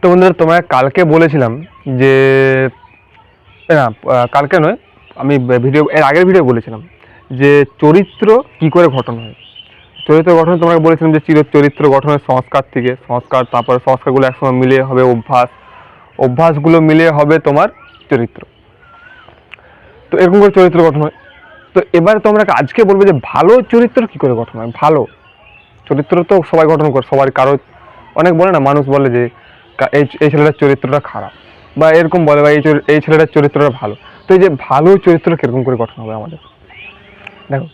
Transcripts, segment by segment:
তো বন্ধুরা, তোমায় কালকে বলেছিলাম যে না কালকে নয়, আমি ভিডিও, এর আগের ভিডিও বলেছিলাম যে চরিত্র কি করে গঠন হয়। চরিত্র গঠন তোমাকে বলেছিলাম যে চির চরিত্র গঠনের সংস্কার থেকে, সংস্কার, তারপরে সংস্কারগুলো একসঙ্গে মিলিয়ে হবে অভ্যাস, অভ্যাসগুলো মিলিয়ে হবে তোমার চরিত্র। তো এরকম করে চরিত্র গঠন হয়। তো এবার তোমরা আজকে বলব যে ভালো চরিত্র কি করে গঠন হয়? ভালো। চরিত্র তো সবাই গঠন করে সবার কারও অনেক বলে না, মানুষ বলে যে এই এই ছেলেটার চরিত্রটা খারাপ বা এরকম বলে বা এই এই ছেলেটার চরিত্রটা ভালো। তো এই যে ভালো চরিত্র কীরকম করে গঠন হবে আমাদের? দেখো,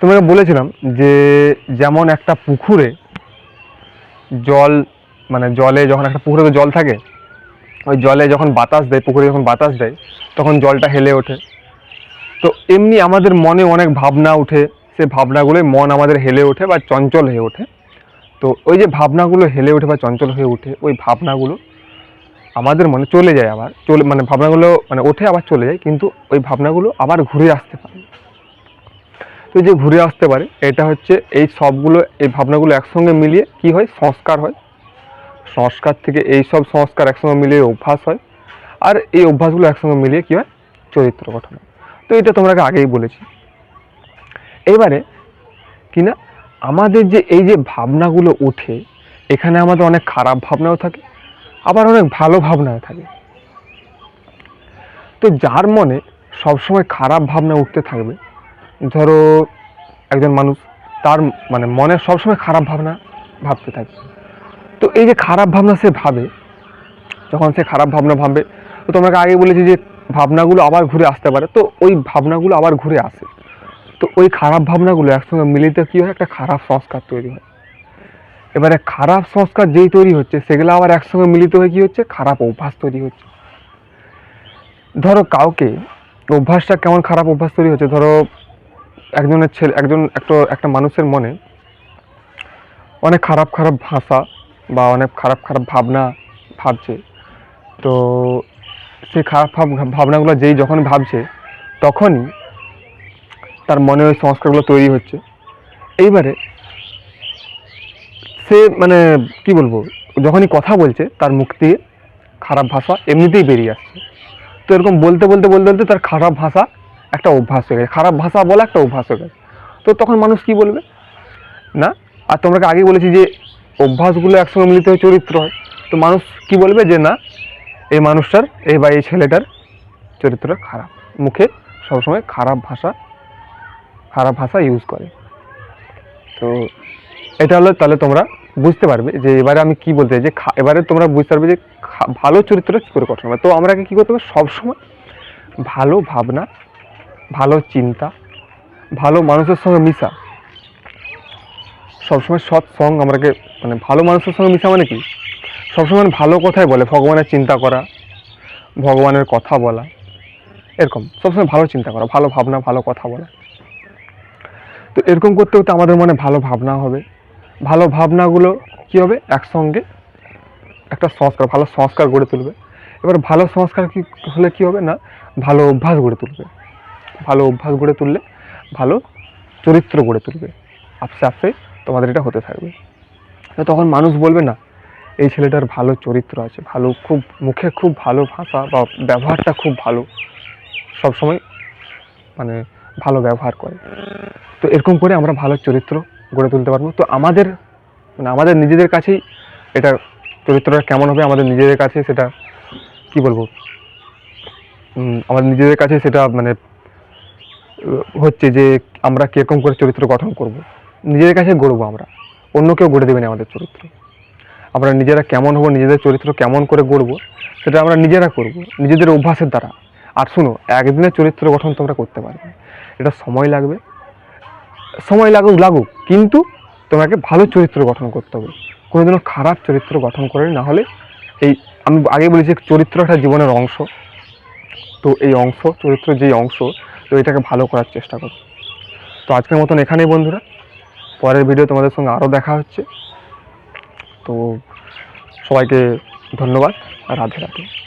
তোমাকে বলেছিলাম যে যেমন একটা পুকুরে জল মানে জলে যখন একটা পুকুরে তো জল থাকে, ওই জলে যখন বাতাস দেয়, পুকুরে যখন বাতাস দেয়, তখন জলটা হেলে ওঠে। তো এমনি আমাদের মনে অনেক ভাবনা উঠে, সে ভাবনাগুলোই মন আমাদের হেলে ওঠে বা চঞ্চল হয়ে ওঠে। তো ওই যে ভাবনাগুলো হেলে ওঠে বা চঞ্চল হয়ে ওঠে, ওই ভাবনাগুলো আমাদের মনে চলে যায় আবার, চলে মানে ভাবনাগুলো মানে ওঠে আবার চলে যায়, কিন্তু ওই ভাবনাগুলো আবার ঘুরে আসতে পারে। তো যে ঘুরে আসতে পারে, এটা হচ্ছে এই সবগুলো, এই ভাবনাগুলো একসঙ্গে মিলিয়ে কি হয়? সংস্কার হয়। সংস্কার থেকে এই সব সংস্কার একসঙ্গে মিলিয়ে অভ্যাস হয়। আর এই অভ্যাসগুলো একসঙ্গে মিলিয়ে কি হয়? চরিত্র গঠন তো এটা তোমাকে আগেই বলেছি। এবারে কি না আমাদের যে, এই যে ভাবনাগুলো ওঠে এখানে আমাদের অনেক খারাপ ভাবনাও থাকে, আবার অনেক ভালো ভাবনাও থাকে। তো যার মনে সবসময় খারাপ ভাবনা উঠতে থাকবে, ধরো একজন মানুষ, তার মানে মনে সবসময় খারাপ ভাবনা ভাবতে থাকে। তো এই যে খারাপ ভাবনা সে ভাবে, যখন সে খারাপ ভাবনা ভাববে, তো তোমাকে আগে বলেছি যে ভাবনাগুলো আবার ঘুরে আসতে পারে, তো ওই ভাবনাগুলো আবার ঘুরে আসে। তো ওই খারাপ ভাবনাগুলো একসঙ্গে মিলিত কী হয় একটা খারাপ সংস্কার তৈরি হয়? এবারে খারাপ সংস্কার যেই তৈরি হচ্ছে, সেগুলো আবার একসঙ্গে মিলিত হয়ে কী হচ্ছে? খারাপ অভ্যাস তৈরি হচ্ছে। ধরো কাউকে অভ্যাসটা কেমন খারাপ অভ্যাস তৈরি হচ্ছে? ধরো একজনের ছেলে, একজন একটা একটা মানুষের মনে অনেক খারাপ খারাপ ভাষা বা অনেক খারাপ খারাপ ভাবনা ভাবছে। তো সেই খারাপ ভাবনাগুলো যেই যখন ভাবছে, তখনই তার মনে ওই সংস্কারগুলো তৈরি হচ্ছে। এইবারে সে মানে কি বলব, যখনই কথা বলছে, তার মুখ দিয়ে খারাপ ভাষা এমনিতেই বেরিয়ে আসছে। তো এরকম বলতে বলতে বলতে বলতে তার খারাপ ভাষা একটা অভ্যাস হয়ে গেছে। খারাপ ভাষা বলা একটা অভ্যাস হয়ে গেছে। তো তখন মানুষ কি বলবে? না, আর তোমাকে আগে বলেছি যে অভ্যাসগুলো একসঙ্গে মিলিত হয়ে চরিত্র হয়। তো মানুষ কি বলবে যে, না, এই মানুষটার, এই বা এই ছেলেটার চরিত্রটা খারাপ। মুখে সবসময় খারাপ ভাষা খারাপ ভাষা ইউজ করে। তো এটা হলো তাহলে তোমরা বুঝতে পারবে যে এবারে আমি কি বলতে যে এবারে তোমরা বুঝতে পারবে যে ভালো চরিত্রটা কী করে গঠন হবে। তো আমরাকে কী করতে হবে? সবসময় ভালো ভাবনা, ভালো চিন্তা, ভালো মানুষের সঙ্গে মিশা। সবসময় সৎ সং আমরাকে মানে ভালো মানুষের সঙ্গে মিশা মানে কি? সবসময় ভালো কথাই বলে, ভগবানের চিন্তা করা, ভগবানের কথা বলা, এরকম। সবসময় ভালো চিন্তা করা, ভালো ভাবনা, ভালো কথা বলা। তো এরকম করতে করতে আমাদের মনে ভালো ভাবনা হবে। ভালো ভাবনাগুলো কী হবে? একসঙ্গে একটা সংস্কার, ভালো সংস্কার গড়ে তুলবে। এবার ভালো সংস্কার কি হলে কী হবে না? ভালো অভ্যাস গড়ে তুলবে। ভালো অভ্যাস গড়ে তুললে ভালো চরিত্র গড়ে তুলবে। আস্তে আস্তে তোমাদের এটা হতে থাকবে। তো তখন মানুষ বলবে, না, এই ছেলেটার ভালো চরিত্র আছে। ভালো, খুব, মুখে খুব ভালো ভাষা বা ব্যবহারটা খুব ভালো। সবসময় মানে ভালো ব্যবহার করে। তো এরকম করে আমরা ভালো চরিত্র গড়ে তুলতে পারব। তো আমাদের মানে আমাদের নিজেদের কাছেই এটা চরিত্রটা কেমন হবে, আমাদের নিজেদের কাছে সেটা কি বলব? আমাদের নিজেদের কাছে সেটা মানে হচ্ছে যে আমরা কীরকম করে চরিত্র গঠন করব। নিজেদের কাছে গড়বো আমরা। অন্য কেউ গড়ে দেবে না আমাদের চরিত্র। আমরা নিজেরা কেমন হব, নিজেদের চরিত্র কেমন করে গড়বো, সেটা আমরা নিজেরা করব। নিজেদের অভ্যাসের দ্বারা। আর শুনো, একদিনের চরিত্র গঠন তোমরা করতে পারবে। এটা সময় লাগবে। সময় লাগুক লাগুক, কিন্তু তোমাকে ভালো চরিত্র গঠন করতে হবে। কোনোদিনও খারাপ চরিত্র গঠন করে না হলে এই আমি আগে বলেছি চরিত্র একটা জীবনের অংশ। তো এই অংশ, চরিত্র যেই অংশ, তো এটাকে ভালো করার চেষ্টা করো। তো আজকের মতন এখানেই বন্ধুরা। পরের ভিডিও তোমাদের সঙ্গে আরও দেখা হচ্ছে। তো সবাইকে ধন্যবাদ। রাধে রাধে।